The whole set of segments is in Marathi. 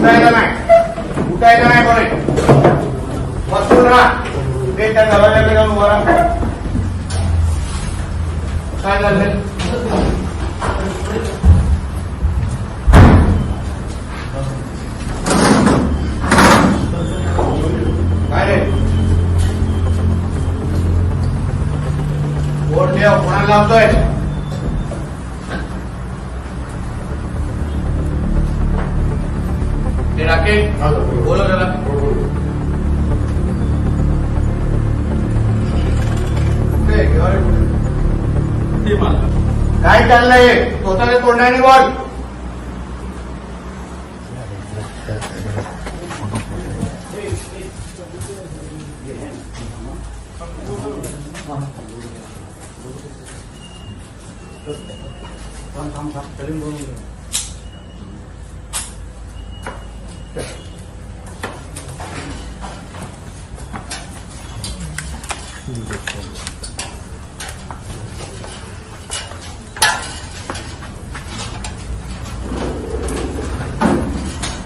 उठायला नाही. उठायला नाही कोणी. बसून राहा. ते त्या दरवाजाकडे जाऊन उभा राहा. काय झालं? काय रे? बोट ठेव कोणाला लावतोय? राकेश बोलव त्याला कुठे? घेवा रे कुठे? काय चाललंय स्वतःच्या तोंडाने बोल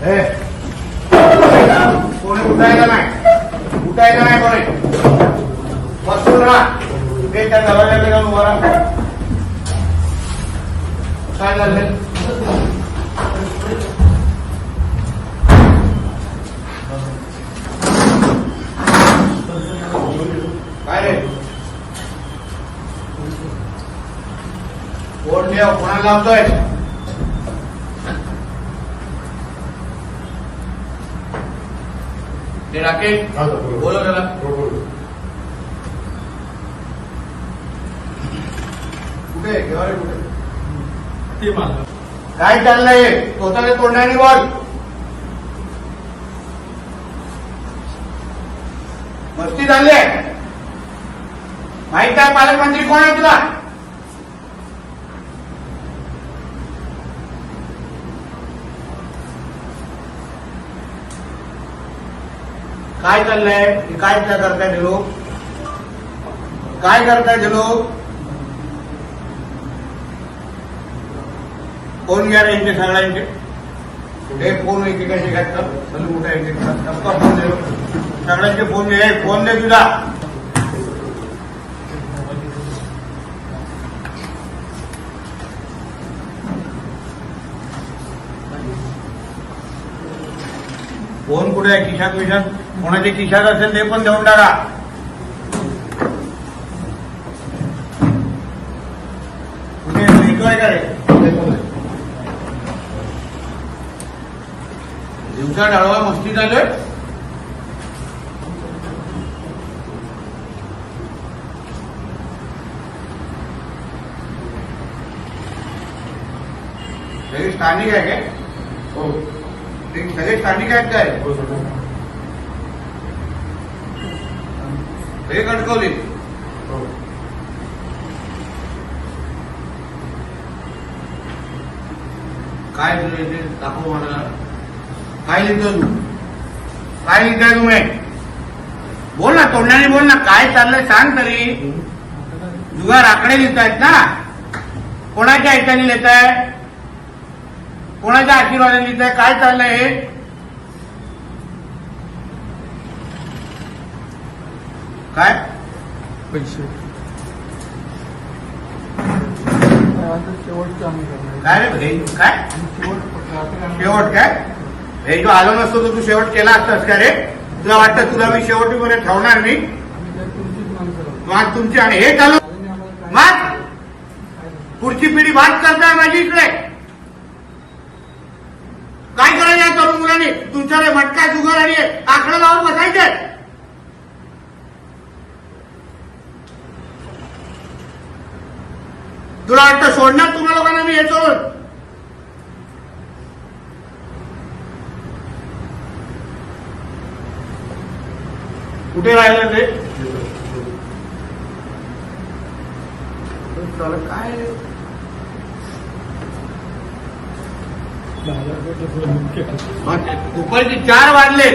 हे कोणी उठायला नाही. उठायला नाही कोणी. बसून राहा. ते त्या दरवाजाकडे जाऊन उभा राहा. काय झालं? काय रे? कोणाला लावतोय? ते राकेश बोलव त्याला कुठे घेवा रे कुठे काय चाललंय स्वतःच्या तोंडाने बोल मस्ती झाली आहे माहीत आहे पालकमंत्री कोण आहे तुला काय चाललंय? हे काय त्या करताय ते लोक? काय करताय ते लोक? फ़ोन घ्या यांचे सगळ्यांचे कुठे? फ़ोन एकेकाचे घातलं चल कुठे एकेका फ़ोन दे सगळ्यांचे फ़ोन दे. फ़ोन दे तुझा फ़ोन कुठे आहे? खिशात विशात कोणाच्या खिशात असेल ते पण देऊन टाका. कुठे भेटतोय का रे? दिवसा डाळवा मस्ती चालू सगळे स्थानिक आहे काय? हो. ते सगळे स्थानिक आहेत काय? हे कणकवली काय तुला इथे दाखव मला. काय लिहितो तू? काय लिहिताय तुम्ही? बोल ना तोंडाने बोल ना काय चाललंय सांग तरी. जुगार आकडे लिहितायत ना. कोणाच्या ऐकाने लिहित आहे कोणाच्या आशीर्वादाने लिहित आहे काय चाललंय हे? काय? पैसे. शेवटचं आम्ही करणार. काय रे भाई काय? शेवट शेवट काय? हे जो आलो नसतो तर तू शेवट केला असतास का रे? तुला वाटतं तुला मी शेवटीमध्ये ठेवणार नाही? मग तुमची आणि हे चालू. मग. पुढची पिढी भात करताय माझी इकडे. काय करायचं तरुण मुलांनी? तुमच्याकडे मटका जुगार आणि आकडे लावून बसायचे. तुला वाटतं सोडणार तुम्हा लोकांना मी सोडून कुठे राहिलं ते? काय? दुपारचे चार वाजले.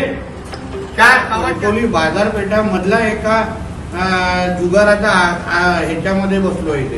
चार कोणी बाजारपेठामधला एका अं, जुगाराचा अं, ह्याच्यामध्ये बसलो इथे.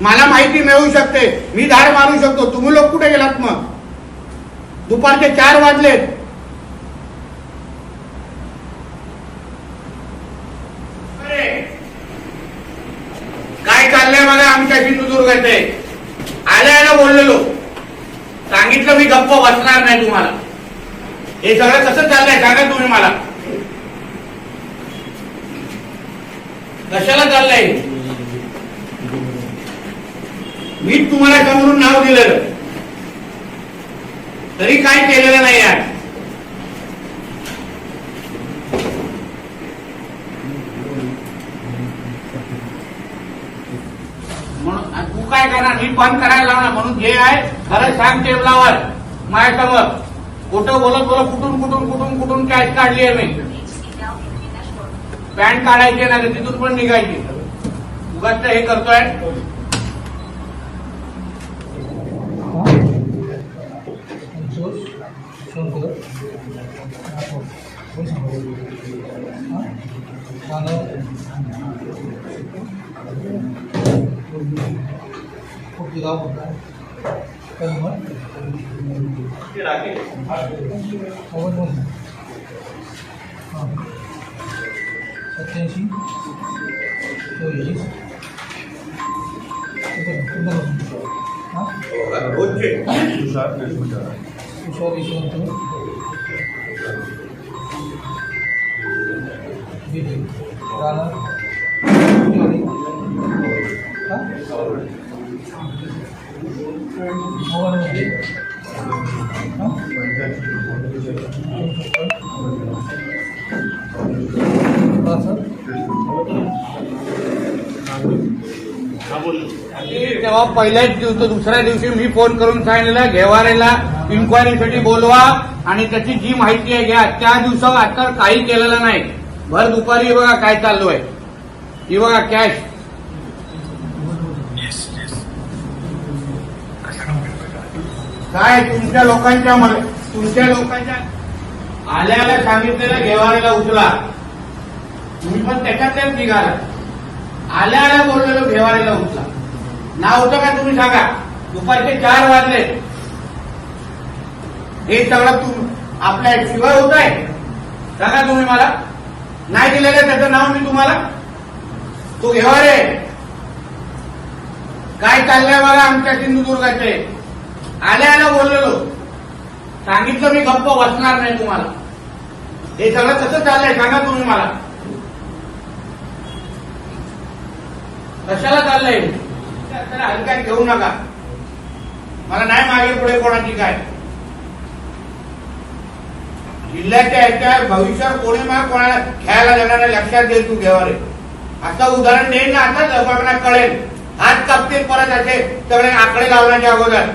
मला माहिती मिळू शकते. मी धार मारू शकतो. तुम्ही लोक कुठे गेलात मग? दुपारचे चार वाजलेत. काय चाललंय मला आमच्या सिंधुदुर्गाचे आल्या आल्या बोललेलो. सांगितलं मी गप्प बसणार नाही तुम्हाला. हे सगळं कसं चाललंय सांगा तुम्ही मला. कशाला चाललंय मी तुम्हाला समोरून नाव दिलेलं तरी काय केलेलं नाही आज? म्हणून तू काय करणार? मी बंद करायला लावणार. म्हणून जे आहे खरं सांग टेबलावर. माझ्यासमोर कुठं बोलत बोलत कुठून कुठून कुठून कुठून कॅश काढली आहे मी? पॅन्ट काढायची ना तिथून पण निघायची. उगाच हे करतोय. सत्याऐंशी चोवीस रोजचे तुषार यशवंत శోభించవద్దు రానా ఓవర్ तेव्हा पहिल्याच दिवशी दुसऱ्या दिवशी मी फोन करून सांगितलं घेवारेला इन्क्वायरीसाठी बोलवा आणि त्याची जी माहिती आहे घ्या. त्या दिवसावर आता काही केलेलं नाही. भर दुपारी बघा काय चालू आहे ही बघा कॅश काय तुमच्या लोकांच्या तुमच्या लोकांच्या आल्याला सांगितलेलं घेवारेला उचला. तुम्ही पण त्याच्यातच निघाला आल्या आल्या बोललेलो घेवारीला उठला. नाव होतं का तुम्ही सांगा? दुपारचे चार वाजले. हे सगळं तुम आपल्या शिवाय होत आहे. सांगा तुम्ही मला. नाही दिलेलं त्याचं नाव मी तुम्हाला? तो घेवारे. काय चाललंय बघा आमच्या सिंधुदुर्गाचे? आल्या आल्या बोललेलो. सांगितलं मी गप्प बसणार नाही तुम्हाला. हे सगळं कसं चाललंय? सांगा तुम्ही मला. कशाला चाललंय? तर हलक्यात घेऊ नका. मला नाही मागे पुढे कोणाची काय. जिल्ह्याच्या याच्या भविष्यात कोणी मला कोणाला खेळायला देणार नाही लक्षात देईल तू घेवारे असं उदाहरण देईन ना आता लोकांना कळेल. हात कापतील परत असे सगळे आकडे लावण्याच्या अगोदर.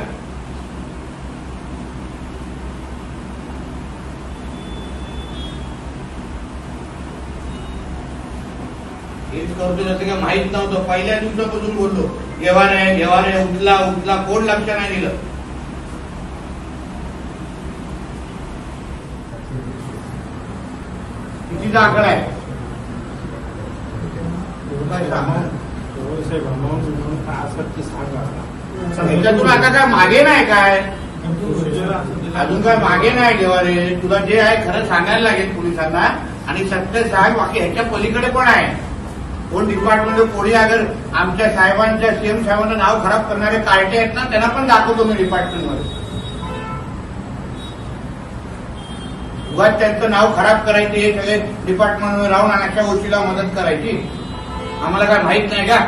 हेच करतो जसं माहीत नव्हतं. पहिल्या दिवसापासून बोललो घेवा रे घेवा रे उठला उठला कोण लक्ष नाही दिलं. कितीचा आकडा आहे. काय आता काय मागे नाही काय? अजून काय मागे नाही घेवा रे. तुला जे आहे खरं सांगायला लागेल पोलिसांना. आणि सत्य साहेब बाकी ह्याच्या पलीकडे पण आहे. कोण डिपार्टमेंट कोणी अगर आमच्या साहेबांच्या सीएम साहेबांना नाव खराब करणारे कार्टे आहेत ना त्यांना पण दाखवतो मी डिपार्टमेंटमध्ये. उगाच त्यांचं नाव खराब करायचे हे सगळे डिपार्टमेंट राहून आणि अशा गोष्टीला मदत करायची. आम्हाला काय माहीत नाही का?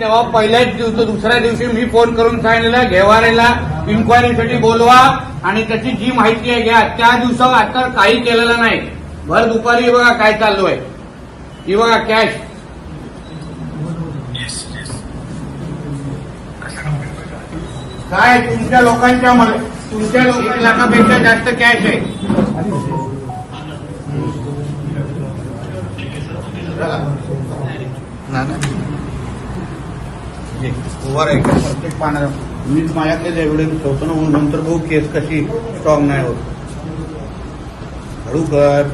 तेव्हा पहिल्याच दिवस दुसऱ्या दिवशी मी फोन करून सांगितलेला घेवारेला इन्क्वायरीसाठी बोलवा आणि त्याची जी माहिती आहे घ्या. त्या दिवसावर आता काही केलेलं नाही. भर दुपारी हे बघा काय चालू आहे ही बघा कॅश काय तुमच्या लोकांच्या मध्ये तुमच्या लोक एक लाखापेक्षा जास्त कॅश आहे. प्रत्येक पाण्याला मीच माझ्याकडे एव्हिडन्स ठेवतो ना म्हणून नंतर बघू केस कशी स्ट्रॉंग नाही होत. हळू कर.